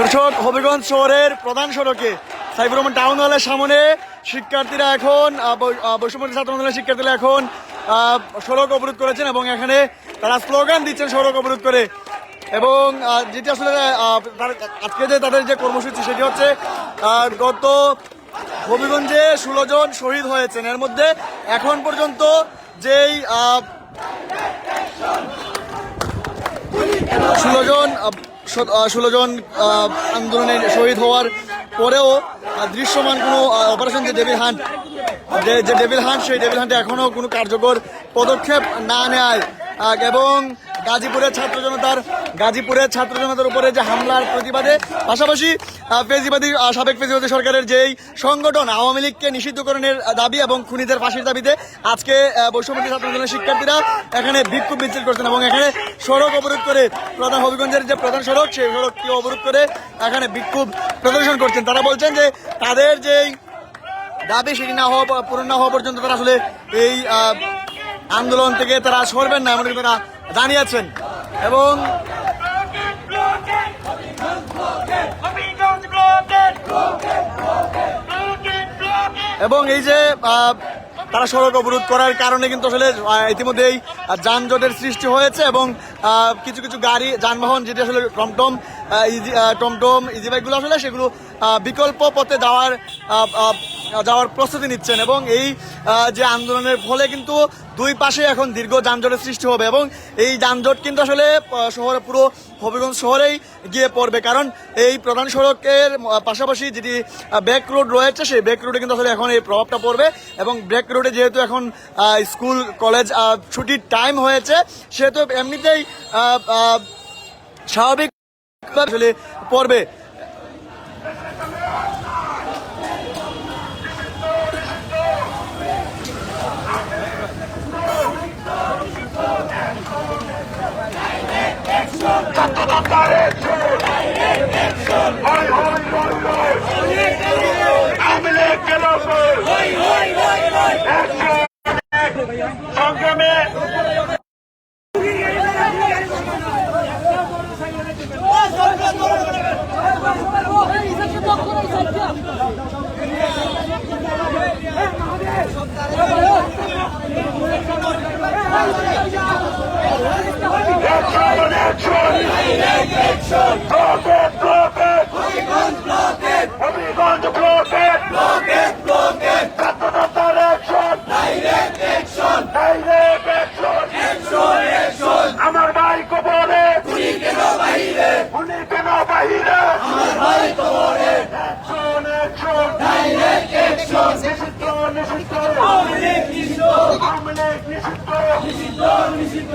দর্শক, হবিগঞ্জ শহরের প্রধান সড়কে সাইবুর রহমান টাউন হলের সামনে শিক্ষার্থীরা এখন বৈষম্য ছাত্র শিক্ষার্থীরা এখন সড়ক অবরোধ করেছেন এবং এখানে তারা স্লোগান দিচ্ছেন সড়ক অবরোধ করে। এবং যেটি আসলে আজকে যে তাদের যে কর্মসূচি সেটি হচ্ছে গত হবিগঞ্জে ষোলো জন শহীদ হয়েছেন। এর মধ্যে এখন পর্যন্ত যেই ষোলো জন ষোলো জন আন্দোলনে শহীদ হওয়ার পরেও দৃশ্যমান কোনো অপারেশন যে ডেভিল হান্ট যে ডেভিল হান্ট সেই ডেভিল হান্টে এখনও কোনো কার্যকর পদক্ষেপ না নেয় এবং গাজীপুরের ছাত্র জনতার, গাজীপুরের ছাত্র জনতার উপরে যে হামলার প্রতিবাদে, পাশাপাশি ফেজিবাদী সাবেক ফেজিবাদী সরকারের যেই সংগঠন, আওয়ামী লীগকে নিষিদ্ধকরণের দাবি এবং খুনিদের ফাঁসির দাবিতে আজকে বৈষম্যী ছাত্র শিক্ষার্থীরা এখানে বিক্ষোভ মিছিল করছেন এবং এখানে সড়ক অবরোধ করে প্রধান হবিগঞ্জের যে প্রধান সড়ক, সেই সড়কটি অবরোধ করে এখানে বিক্ষোভ প্রদর্শন করছেন। তারা বলছেন যে তাদের যেই দাবি, সেটি না হওয়া, পূরণ না হওয়া পর্যন্ত তারা আসলে এই আন্দোলন থেকে তারা সরবেন না, এমনকি তারা জানিয়েছেন এবং! এবং এই যে তারা সড়ক অবরোধ করার কারণে কিন্তু আসলে ইতিমধ্যেই যানজটের সৃষ্টি হয়েছে এবং কিছু কিছু গাড়ি, যানবাহন যেটি আসলে টমটম টমটম ইজি বাইকগুলো আসলে সেগুলো বিকল্প পথে যাওয়ার যাওয়ার প্রস্তুতি নিচ্ছেন এবং এই যে আন্দোলনের ফলে কিন্তু দুই পাশে এখন দীর্ঘ যানজটের সৃষ্টি হবে এবং এই যানজট কিন্তু আসলে শহরে, পুরো হবিগঞ্জ শহরেই গিয়ে পড়বে। কারণ এই প্রধান সড়কের পাশাপাশি যেটি ব্যাক রোড রয়েছে, সেই ব্যাক রোডে কিন্তু আসলে এখন এই প্রভাবটা পড়বে এবং ব্যাক রোডে যেহেতু এখন স্কুল, কলেজ ছুটির টাইম হয়েছে, সেহেতু এমনিতেই স্বাভাবিক আসলে পড়বে। সংগ্রামে blocket, blocket! Hobbygold blocket! ছাত্রজনতার action! Direct action! আমার ভাই কবরে উনি কেন বাহিরে উনি কেন বাহিরে আমার ভাই কবরে অ্যাকশন অ্যাকশন ডাইরেক্ট অ্যাকশন নিষিদ্ধ নিষিদ্ধ আওয়ামী লীগ নিষিদ্ধ আওয়ামী লীগ নিষিদ্ধ নিষিদ্ধ নিষিদ্ধ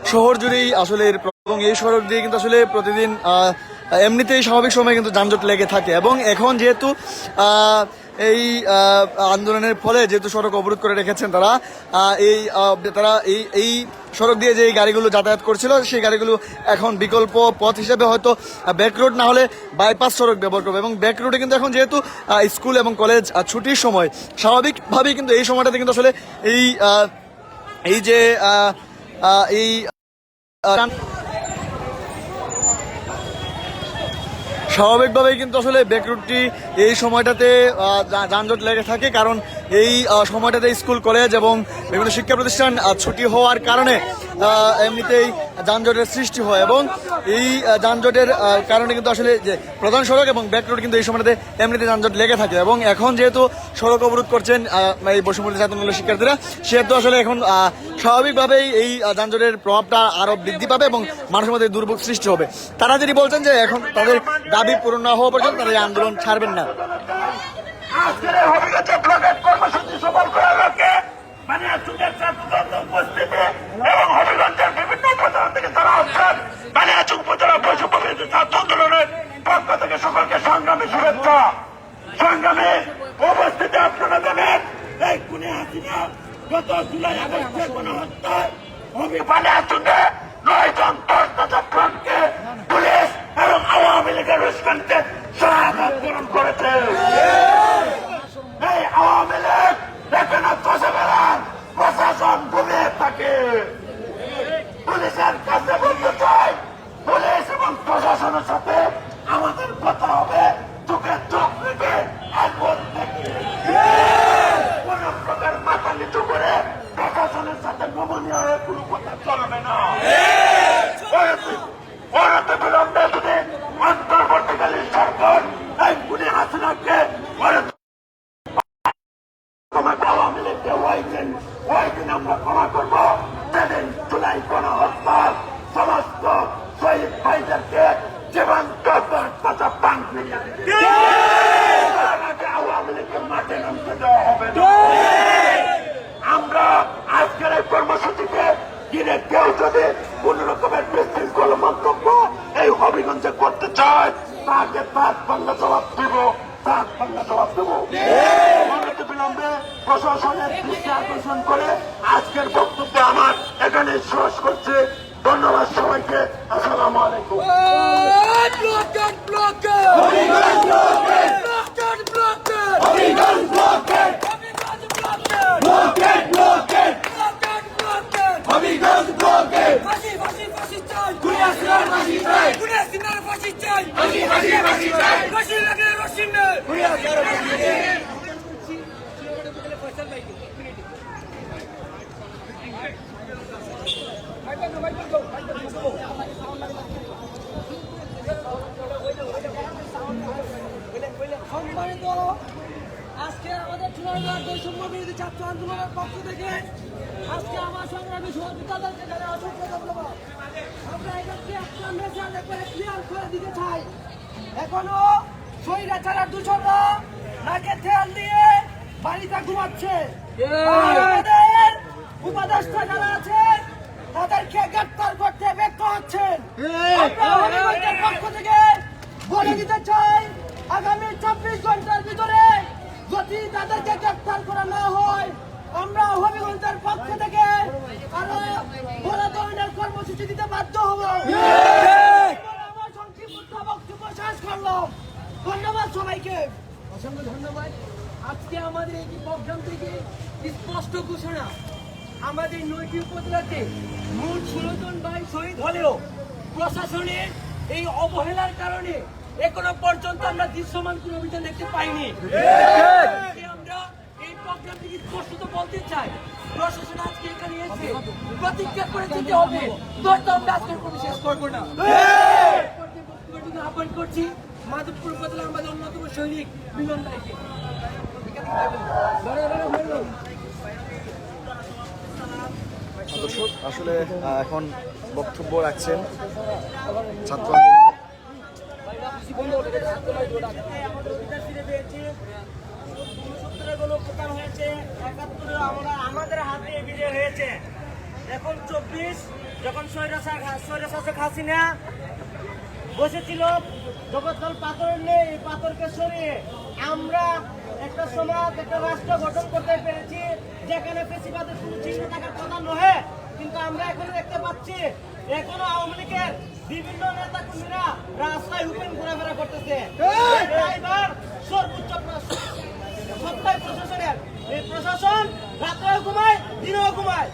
শহর জুড়েই আসলে এবং এই সড়ক দিয়ে কিন্তু আসলে প্রতিদিন এমনিতেই স্বাভাবিক সময় কিন্তু যানজট লেগে থাকে। এবং এখন যেহেতু এই আন্দোলনের ফলে যেহেতু সড়ক অবরোধ করে রেখেছেন তারা এই তারা এই এই সড়ক দিয়ে যে গাড়িগুলো যাতায়াত করছিল, সেই গাড়িগুলো এখন বিকল্প পথ হিসেবে হয়তো ব্যাক রোড না হলে বাইপাস সড়ক ব্যবহার করবে। এবং ব্যাক রোডে কিন্তু এখন যেহেতু স্কুল এবং কলেজ ছুটির সময়, স্বাভাবিকভাবেই কিন্তু এই সময়টাতে কিন্তু আসলে এই এই যে এই স্বাভাবিকভাবেই কিন্তু আসলে ব্যাক রুটটি এই সময়টাতে যানজট লেগে থাকে কারণ এই সময়টাতে স্কুল কলেজ এবং বিভিন্ন শিক্ষা প্রতিষ্ঠান ছুটি হওয়ার কারণে এমনিতেই যানজটের সৃষ্টি হয় এবং এই যানজটের কারণে কিন্তু আসলে যে প্রধান সড়ক এবং ব্যাক রোড কিন্তু এই সময়টাতে এমনিতে যানজট লেগে থাকে এবং এখন যেহেতু সড়ক অবরোধ করছেন এই বৈষম্য ছাত্র শিক্ষার্থীরা সেহেতু আসলে এখন স্বাভাবিকভাবেই এই যানজটের প্রভাবটা আরও বৃদ্ধি পাবে এবং মানুষের মধ্যে দুর্ভোগ সৃষ্টি হবে। তারা যদি বলছেন যে এখন তাদের দাবি পূরণ না হওয়া পর্যন্ত তারা এই আন্দোলন ছাড়বেন না। সংগ্রামে আপনারা এই হাসিনা গত জুলাই আগস্টে গণহত্যায় অভিপানে আসুনে নয় জন তর্কচক্রকে পুলিশ এবং আওয়ামী লীগের রেস্টুরেন্টে সহায়তা পূরণ করেছে। এই আওয়ামী লীগ এখানে ফসে বেড়ান, প্রশাসন ঘুমিয়ে থাকে। পুলিশের কাছে বলতে চাই, পুলিশ এবং প্রশাসনের সাথে আমাদের কথা হবে চোখে চোখ রেখে একবার থেকে কোন প্রকার মাথা নিচু করে প্রশাসনের সাথে নমনীয় হয়ে কোনো কথা চলবে না ওরাতে বিলম্বে যদি অন্তর্বর্তীকালীন সরকার এই গুণে হাসিনাকে ওরা ক্ষমা আওয়ামী লীগকে ওই দিন ওই দিন আমরা ক্ষমা করব সেদিন জুলাই কোন হত্যার সমস্ত শহীদ ভাইদেরকে জীবন্ত কাঁচা পান ফিরিয়ে দিবে। তার আগে আওয়ামী লীগকে মাঠে নামতে দেওয়া হবে না আমরা আজকের এই কর্মসূচিকে ঘিরে কেউ যদি কোন রকমের বিশৃঙ্খল মন্তব্য এই হবিগঞ্জে করতে চায় তাকে তার পাল্লা জবাব দিব তার পাল্লা জবাব দেবো অনতি বিলম্বে প্রশাসনের দৃষ্টি আকর্ষণ করে আজকের বক্তব্য আমার এখানে শেষ করছে ধন্যবাদ সবাইকে আসসালামু আলাইকুম Blocked! সম্মানিত আজকে আমাদের চুনারগড় বৈষম্য বিরোধী ছাত্র আন্দোলনের পক্ষ থেকে আজকে আমার সংগ্রামী সহযোগিতাদেরকে জানাই অসংখ্য ধন্যবাদ আমরা এটাকে ক্লিয়ার করে দিতে চাই। এখনও স্বৈরাচারের দূষণরা নাকে তেল দিয়ে বাড়িতে ঘুমাচ্ছে। আর আমাদের উপদেষ্টা যারা আছেন তাদেরকে গ্রেপ্তার করতে ব্যর্থ হচ্ছেন পক্ষ থেকে বলে দিতে চাই আগামী চব্বিশ ঘণ্টার ভিতরে যদি তাদেরকে গ্রেপ্তার করা না হয় আমরা হবিগঞ্জের পক্ষ থেকে আরও বড় ধরনের কর্মসূচি দিতে বাধ্য হব। আমার সংক্ষিপ্ত বক্তব্য শেষ করলাম। ধন্যবাদ সবাইকে। অসংখ্য ধন্যবাদ। আজকে আমাদের এই প্রোগ্রাম থেকে স্পষ্ট ঘোষণা। আমাদের নয়টি উপজেলাতে মোট জন ভাই শহীদ হলেও প্রশাসনের এই অবহেলার কারণে এখনও পর্যন্ত আমরা দৃশ্যমান কোন অভিযান দেখতে পাইনি। আমরা এই প্রোগ্রাম থেকে স্পষ্ট বলতে চাই, প্রশাসন আজকে এখানে এসে প্রতিজ্ঞা করে যেতে হবে। আমরা আজকের কোনো শেষ করব না। আহ্বান করছি, মাধবপুর উপজেলা আমাদের অন্যতম সৈনিক মিলন দর্শক, আসলে এখন বক্তব্য রাখছেন ছাত্র আমাদের হাতে হয়েছে এখন চব্বিশ যখন বসেছিল পাথর নেই পাথরকে সরিয়ে আমরা একটা সমাজ, একটা রাষ্ট্র গঠন করতে পেরেছি। যেখানে পেশিবাদের কোনো চিহ্ন থাকার কথা নহে কিন্তু আমরা এখন দেখতে পাচ্ছি এখনও আওয়ামী লীগের বিভিন্ন নেতা কর্মীরা রাস্তায় হুকুম ঘোরাফেরা করতেছে। সর্বোচ্চ সত্তায় প্রশাসনের। এই প্রশাসন রাত্রেও ঘুমায় দিনেও ঘুমায়।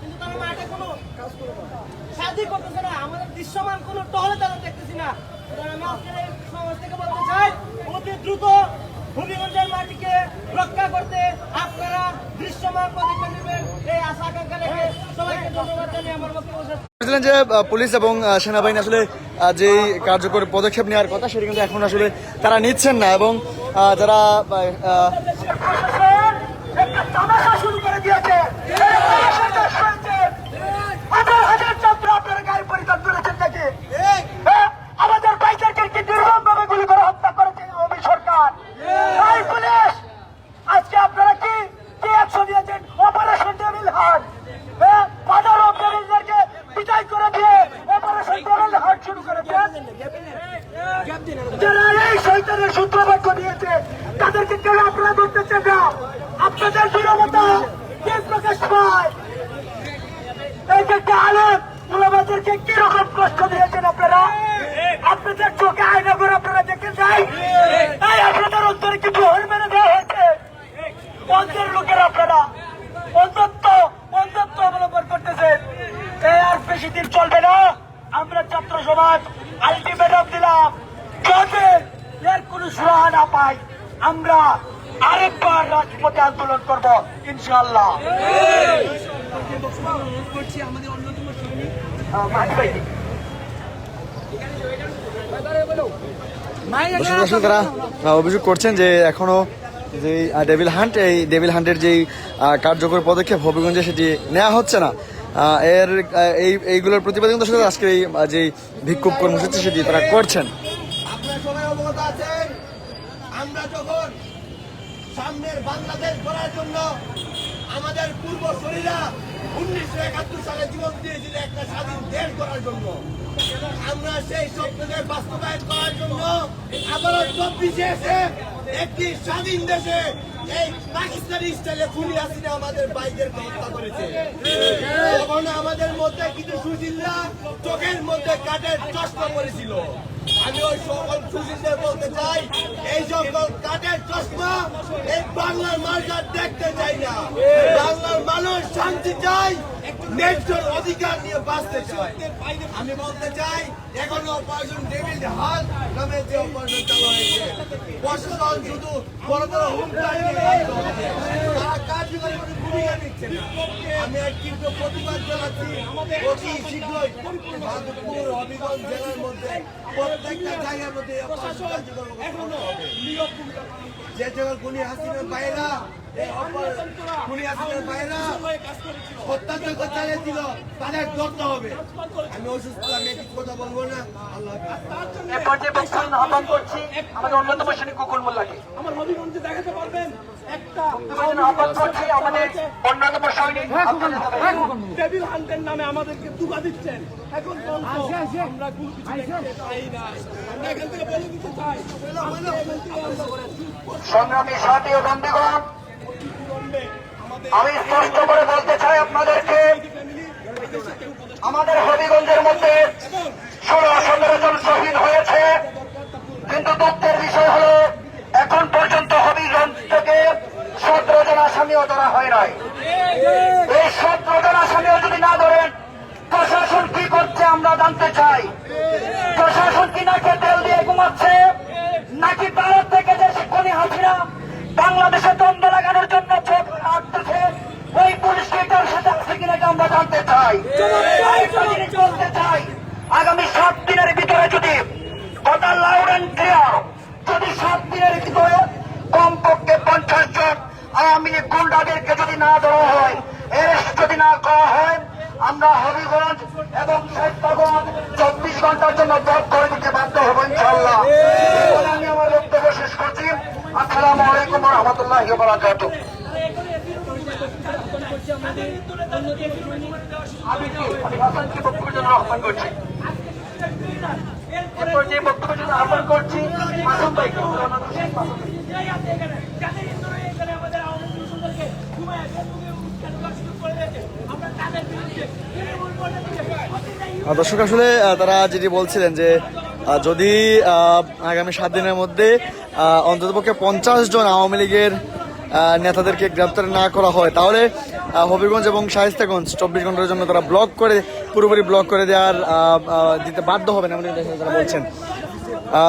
কিন্তু তারা মাঠে কোনো সাহায্য করতেছে না আমাদের দৃশ্যমান কোনো টহলে তারা দেখতেছি না। আমি আজকের সমাজ থেকে বলতে চাই অতি দ্রুত মাটিকে রক্ষা করতে আপনারা দৃশ্যমান পদক্ষেপ নেবেন। এই আশা আকাঙ্ক্ষা রেখে সবাইকে ধন্যবাদ জানিয়ে আমার বক্তব্য বলছিলেন যে পুলিশ এবং সেনাবাহিনী আসলে যেই কার্যকর পদক্ষেপ নেওয়ার কথা সেটা কিন্তু এখন আসলে তারা নিচ্ছেন না এবং যারা শুরু করে দিয়েছে এই তামাশাটা শুনছে। হাজার হাজার ছাত্র আপনারা গায়ে পরিত্যাগ করেছেন নাকি হ্যাঁ? আমাদের বাইকারকে কি নির্মমভাবে গুলি করে হত্যা করেছে আওয়ামী সরকার এই পুলিশ আজকে আপনারা কি কি অ্যাকশন নিয়েছেন অপারেশন টেবিল হাট হ্যাঁ বাজার অফ টেবিলদেরকে বিদায় করে দিয়ে অপারেশন টেবিল হাট শুরু করেছেন যারা শৈতানের সূত্রবাক্য দিয়েছে। তাদেরকে কেউ আপনারা ধরতেছেন না। আপনাদের দুরবতা কে প্রকাশ পায় এই যে একটা আলেম মুলাবাদেরকে কীরকম কষ্ট দিয়েছেন আপনারা আপনাদের চোখে আয়না করে আপনারা দেখতে চাই এই আপনাদের অন্তরে কি প্রহর মেরে দেওয়া হয়েছে অন্তের লোকের আপনারা অন্তত্ব অন্তত্ব অবলম্বন করতেছেন এই আর বেশি দিন চলবে না আমরা ছাত্র সমাজ আলটিমেটাম দিলাম যাতে এর কোনো সুরাহা না পাই আমরা আরেকবার রাজপথে আন্দোলন করব দর্শক দর্শক তারা অভিযোগ করছেন যে এখনও যে ডেভিল হান্ট এই ডেভিল হান্টের যেই কার্যকর পদক্ষেপ হবিগঞ্জে সেটি নেওয়া হচ্ছে না। এর এই এইগুলোর প্রতিবাদন দর্শক আজকে এই যেই বিক্ষোভ কর্মসূচি সেটি তারা করছেন। আপনারা সবাই অবগত আছেন আমরা যখন সামনের বাংলাদেশ গড়ার জন্য আমাদের পূর্ব পূর্বশরীরা উনিশশো একাত্তর সালে জীবন দিয়েছিল একটা স্বাধীন দেশ করার জন্য। আমরা সেই স্বপ্নকে বাস্তবায়ন করার জন্য আবারও চব্বিশে এসে একটি স্বাধীন দেশে এই পাকিস্তানি স্টাইলে খুনি হাসিনা আমাদের বাইকের হত্যা করেছে। তখন আমাদের মধ্যে কিছু সুশীলরা চোখের মধ্যে কাঠের চশমা পড়েছিল আমি ওই সকল সুশীলদের বলতে চাই, এই সকল কাঠের চশমা এই বাংলার মার্কার দেখতে চাই না। বাংলার মানুষ শান্তি চাই ন্যায্য অধিকার নিয়ে বাঁচতে চাই আমি বলতে চাই, এখনও অপারেশন ডেভিড হাল নামে যে অপারেশন চালু হয়েছে, প্রশাসন শুধু বড় বড় হুমকার নিয়ে কার্যকরী ভূমিকা নিচ্ছে না। আমি এক তীব্র প্রতিবাদ জানাচ্ছি। অতি শীঘ্রই মাধবপুর হবিগঞ্জ জেলার মধ্যে প্রত্যেকটা জায়গার মধ্যে। যে সকল খুনি হাসিনার বাইরা এই অপারেশন খুনি হাসিনার বাইরা হত্যাযজ্ঞ চালিয়েছিল তাদের ধরতে হবে। আমি অসুস্থ আমি কিছু কথা বলব না। আল্লাহ এ পর্যায়ে আহ্বান করছি আমাদের অন্যতম শ্রেণি কুকুর মোল্লাকে। আমার হবিগঞ্জে দেখাতে পারবেন একটা বক্তব্যের জন্য আহ্বান করছি আমাদের অন্যতম সৈনিক আব্দুল হাসান। টেবিল হান্টের নামে আমাদেরকে দুবা দিচ্ছেন। এখন আমরা কোনো কিছু পাই না। আমরা এখান থেকে বলে দিতে চাই আজকে এখান থেকে আমরা সংগ্রামী সাথী ও বন্ধুগণ আমি স্পষ্ট করে বলতে চাই আপনাদেরকে আমাদের হবিগঞ্জের মধ্যে ষোলো সতেরো জন শহীদ হয়েছে কিন্তু দুঃখের বিষয় হলো এখন পর্যন্ত হবিগঞ্জ থেকে সতেরো জন আসামিও ধরা হয় নাই। এই সতেরো জন আসামিও যদি না ধরেন, প্রশাসন কি করছে আমরা জানতে চাই। প্রশাসন কি নাকি তেল দিয়ে ঘুমাচ্ছে? নাকি ভারত থেকে যে শিক্ষণী হাসিনা বাংলাদেশে দ্বন্দ্ব লাগানোর জন্য চোখ আটতেছে ওই পুলিশ এটার সাথে আছে কিনা আমরা জানতে চাই। বলতে চাই, আগামী সাত দিনের ভিতরে যদি কথা লাউড অ্যান্ড ক্লিয়ার, যদি সাত দিনের ভিতরে আওয়ামী লীগ গুন্ডাদেরকে যদি না দেওয়া হয়, এরেস্ট যদি না করা হয়, আমরা হবিগঞ্জ এবং শেখগঞ্জ চব্বিশ ঘণ্টার জন্য জব করে দিতে বাধ্য হব ইনশাল্লাহ আমি আমার বক্তব্য শেষ করছি। আসসালামু আলাইকুম রহমতুল্লাহ বারাকাতুহ আমি কি? বক্তব্যের জন্য আহ্বান করছি? এরপর যে বক্তব্যের জন্য আহ্বান করছি দর্শক, আসলে তারা যেটি বলছিলেন যে যদি আগামী সাত দিনের মধ্যে অন্ততপক্ষে পঞ্চাশ জন আওয়ামী লীগের নেতাদেরকে গ্রেপ্তার না করা হয়, তাহলে হবিগঞ্জ এবং শাহিস্তাগঞ্জ চব্বিশ ঘণ্টার জন্য তারা ব্লক করে, পুরোপুরি ব্লক করে দেওয়ার দিতে বাধ্য এমন একটা তারা বলছেন।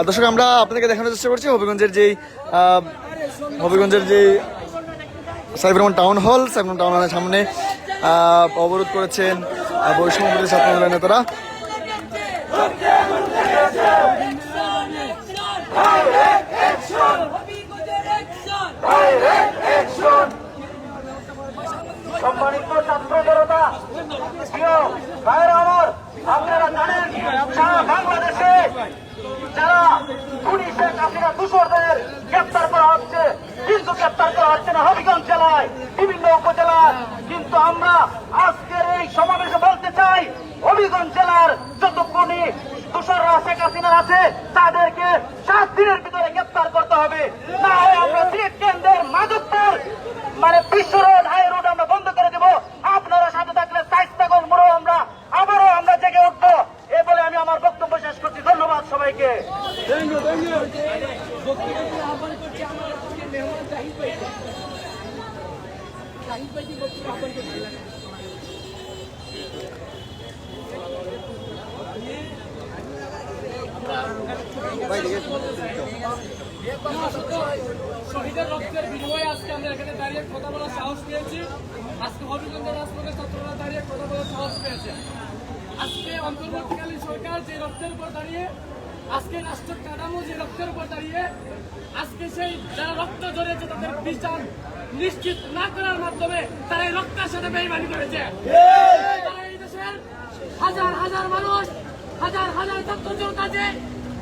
দর্শক, আমরা আপনাদেরকে দেখানোর চেষ্টা করছি হবিগঞ্জের যেই হবিগঞ্জের যেই Saif Rahman town hall Saif Rahman town হলের সামনে অবরোধ করেছেন আহ, বৈষম্য বিরোধী ছাত্র আন্দোলনের নেতারা। ছাত্র জনতা প্রিয় ভাইয়েরা আমার আপনারা জানেন সারা বাংলাদেশে যারা পুলিশের কাছিরা দূষরদের গ্রেপ্তার করা হচ্ছে কিন্তু গ্রেপ্তার করা হচ্ছে না হবিগঞ্জ জেলায় বিভিন্ন উপজেলায় কিন্তু আমরা আজকের এই সমাবেশে বলতে চাই হবিগঞ্জ জেলার যত খুনি দূষর হাসিনার আছে, তাদেরকে সাত দিনের ভিতরে গ্রেপ্তার করতে হবে। না হয় আমরা সিলেট কেন্দ্রের মাধবপুর মানে বিশ্ব রোড, হাই রোড আমরা বন্ধ করে দেবো। আপনারা সাথে থাকলে আমরা, আবারও আমরা জেগে উঠবো। আমি আমার বক্তব্য শেষ করছি। ধন্যবাদ সবাইকে আমাদের আজকে মেহমান জাহিদ ভাই জাহিদ ভাইকে বক্তব্য আহ্বান করছি আজকে আমরা এখানে কথা বলার সাহস পেয়েছি। আজকে হবিগঞ্জের রাজপথের ছাত্ররা কথা বলার সাহস পেয়েছে। আজকে অন্তর্বর্তীকালীন সরকার যে রক্তের উপর দাঁড়িয়ে, আজকে রাষ্ট্র কাঠামো যে রক্তের উপর দাঁড়িয়ে, আজকে সেই যারা রক্ত ঝরেছে তাদের বিচার নিশ্চিত না করার মাধ্যমে তারা এই রক্তের সাথে বেইমানি করেছে। হাজার হাজার মানুষ, হাজার হাজার ছাত্র জনতা যে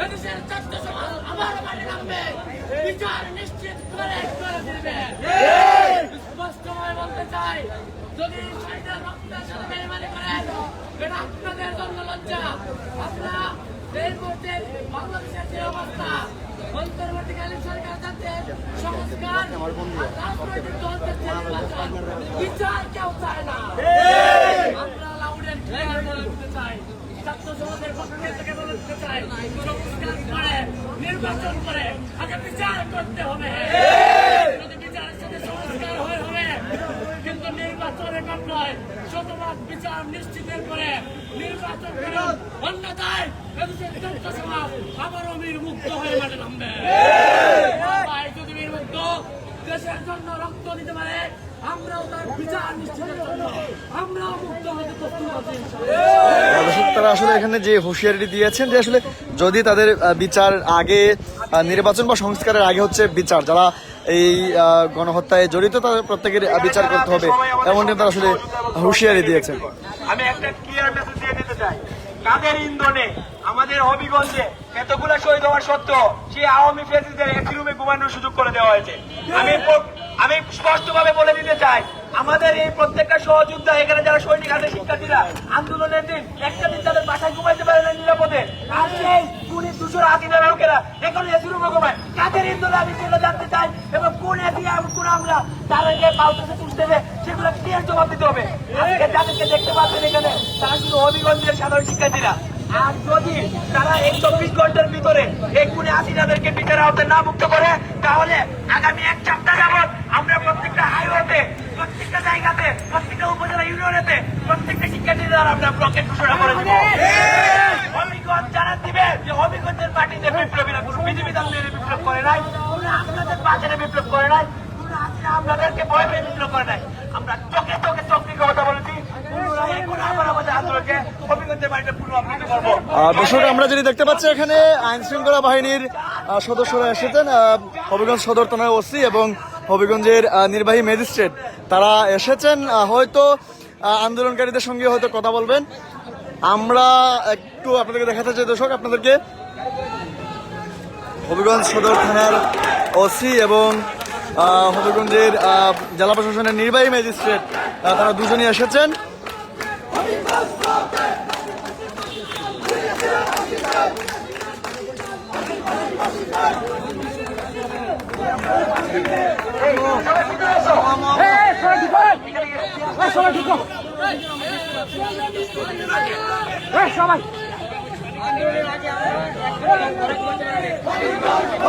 এদেশের ছাত্র সমাজ আবার মাঠে নামবে বিচার নিশ্চিত করে করে ফিরবে স্পষ্টভাবে বলতে চাই যদি শহীদের রক্তের সাথে বেইমানি করেন এটা আপনাদের জন্য লজ্জা আপনারা এই মুহূর্তে আমরা বলে চাই। ছাত্র করে, নির্বাচন করে আগে হয়ে, হবে। বিচার নিশ্চিতের পরে নির্বাচন করুন অন্যথায় ছাত্র সমাজ আবারও মুক্ত হয়ে মাঠে নামবে ভাই যদি মুক্ত দেশের জন্য রক্ত দিতে পারে আমরাও তার বিচার নিশ্চিতের জন্য আমরাও মুক্ত হতে প্রস্তুত আছি ইনশাআল্লাহ। দর্শক তারা আসলে এখানে যে হুঁশিয়ারিটি দিয়েছেন যে আসলে যদি তাদের বিচার আগে নির্বাচন বা সংস্কারের আগে হচ্ছে বিচার, যারা এই গণহত্যায় জড়িত তাদের প্রত্যেকের বিচার করতে হবে এমনটি তারা আসলে হুঁশিয়ারি দিয়েছেন। আমি একটা ক্লিয়ার মেসেজ দিয়ে দিতে চাই। কাদের ইন্ধনে আমাদের হবিগঞ্জে এতগুলো শহীদ হওয়ার সত্ত্বেও সেই আওয়ামী ফেসিসদের একই রুমে ঘুমানোর সুযোগ করে দেওয়া হয়েছে। আমি আমি স্পষ্টভাবে বলে দিতে চাই, আমাদের এই প্রত্যেকটা সহযোদ্ধা, এখানে যারা সৈনিক আছে, শিক্ষার্থীরা, আন্দোলনের দিন একটা দিন বাসায় ঘুমাইতে পারে না নিরাপদে। আর সেই পুলিশ দুশোর আদিনের লোকেরা এখন এসি রুমে ঘুমায় কাদের ইন্ধনে আমি সেটা জানতে চাই এবং কোন এসি কোন আমরা তাদেরকে পাউতেছে তুলতেছে সেগুলো ক্লিয়ার জবাব দিতে হবে? আজকে যাদেরকে দেখতে পাচ্ছেন এখানে, তারা শুধু হবিগঞ্জের সাধারণ শিক্ষার্থীরা। আর যদি তারা এই চব্বিশ ঘণ্টার ভিতরে এই কুড়ি আশি যাদেরকে বিচার আওতায় না মুক্ত করে, তাহলে আগামী এক সপ্তাহ যাবৎ আমরা প্রত্যেকটা হাইওয়েতে প্রত্যেকটা জায়গাতে, প্রত্যেকটা উপজেলা ইউনিয়নেতে প্রত্যেকটা দ্বারা আমরা ব্লকের ঘোষণা করে দেবো। জানান দিবে যে বিপ্লবীরা কোনো বিজেপি দল মেরে বিপ্লব করে নাই কোনো আপনাদের বিপ্লব করে নাই আপনাদেরকে ভয় পেয়ে বিপ্লব করে নাই। আমরা চোখে চোখে কথা বলেছি দর্শক আমরা যেটি দেখতে পাচ্ছি এখানে আইন শৃঙ্খলা বাহিনীর সদস্যরা এসেছেন হবিগঞ্জ সদর থানার ওসি এবং হবিগঞ্জের নির্বাহী ম্যাজিস্ট্রেট। তারা এসেছেন হয়তো আন্দোলনকারীদের সঙ্গে হয়তো কথা বলবেন। আমরা একটু আপনাদেরকে দেখাতে চাই, দর্শক, আপনাদেরকে হবিগঞ্জ সদর থানার ওসি এবং হবিগঞ্জের জেলা প্রশাসনের নির্বাহী ম্যাজিস্ট্রেট তারা দুজনই এসেছেন। সবাই ঢুকো সবাই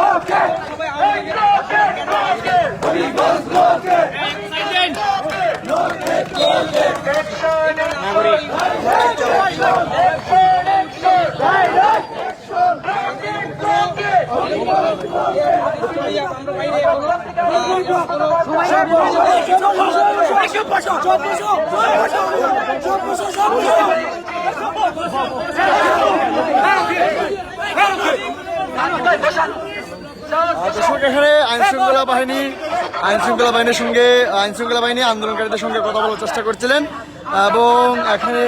ওকে আমরা বাইরে আইনশৃঙ্খলা এখানে বাহিনী আইন শৃঙ্খলা বাহিনীর সঙ্গে আইন শৃঙ্খলা বাহিনী আন্দোলনকারীদের সঙ্গে কথা বলার চেষ্টা করছিলেন। এবং এখানে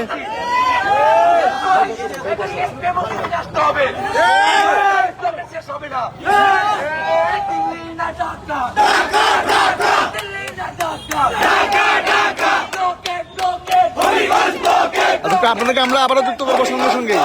হবে। আচ্ছা, আপনাদেরকে আমরা আবারও যুক্ত করব সঙ্গে সঙ্গে